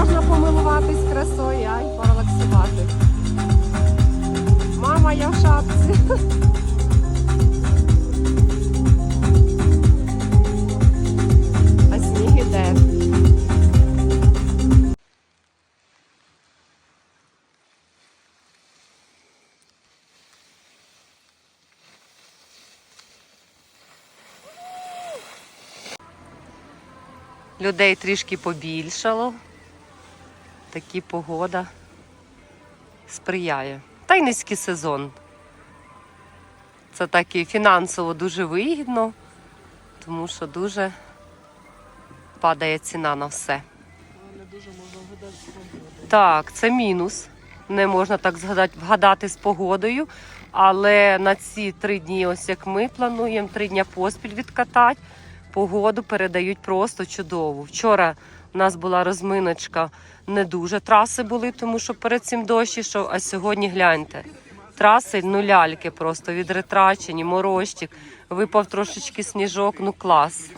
можна помилуватись красою, а й порелаксувати. Мама, я в шапці. А сніг іде. Людей трішки побільшало. Такі погода сприяє. Та й низький сезон. Це так і фінансово дуже вигідно, тому що дуже падає ціна на все. Не дуже можна вгадати з погоди. Так, це мінус. Не можна так згадати, вгадати з погодою. Але на ці три дні, ось як ми плануємо, три дні поспіль відкатати, погоду передають просто чудову. Вчора у нас була розминочка, не дуже траси були, тому що перед цим дощ ішов, а сьогодні гляньте. Траси ну ляльки просто відретрачені, морозчик, випав трошечки сніжок, ну клас.